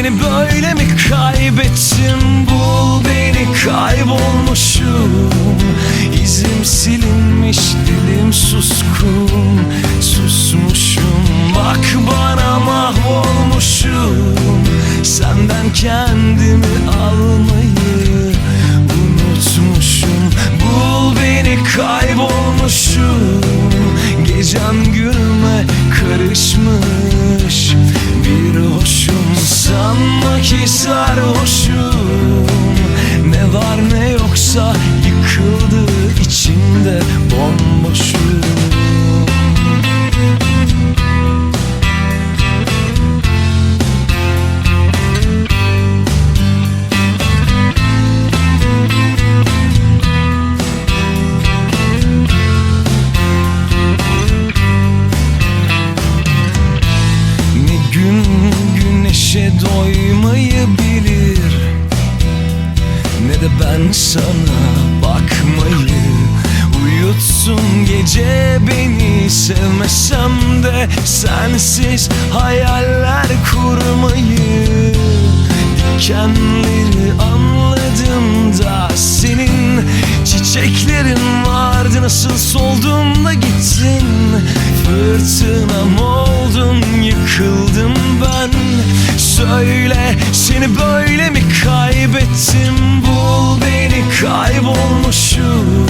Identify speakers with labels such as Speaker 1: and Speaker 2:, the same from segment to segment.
Speaker 1: Seni böyle mi kaybettim Bul beni kaybolmuşum. İzim silinmiş dilim suskun. Susmuşum bak bana mahvolmuşum. Senden kendimi almayı unutmuşum. Bul beni kaybolmuşum. Gecem günüme karışmış sanma ki sarhoşum Ne var ne yoksa yıkıldı içimde bomboşum güneşe doymayı bilir Ne de ben sana bakmayı Uyutsun gece beni. Sevmesem de Sensiz hayaller kurmayı seni böyle mi kaybettim? Bul beni kaybolmuşum.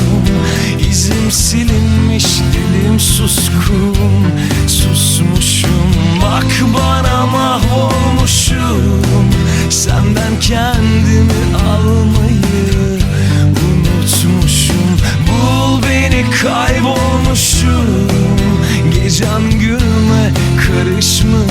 Speaker 1: İzim silinmiş dilim suskun Susmuşum bak bana mahvolmuşum. Senden kendimi almayı unutmuşum. Bul beni kaybolmuşum. Gecem günüme karışmış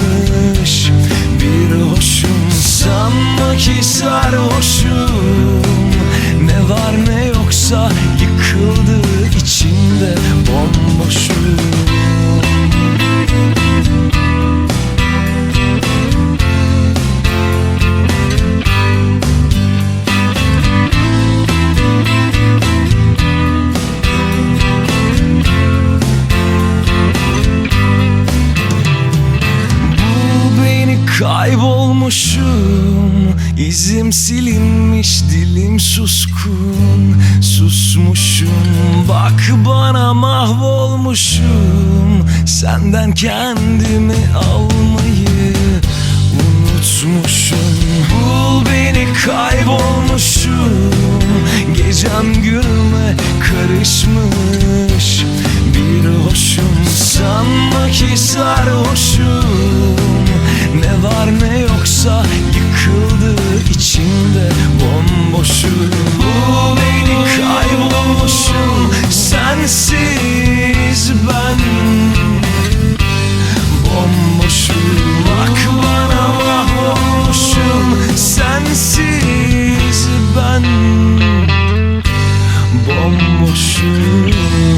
Speaker 1: kaybolmuşum İzim silinmiş dilim suskun. Susmuşum bak bana mahvolmuşum. Senden kendimi almayı unutmuşum. Bul beni kaybolmuşum. Gecem günüme karışmış. Bir hoşum sanma ki sarhoşum Sensiz ben Bomboşum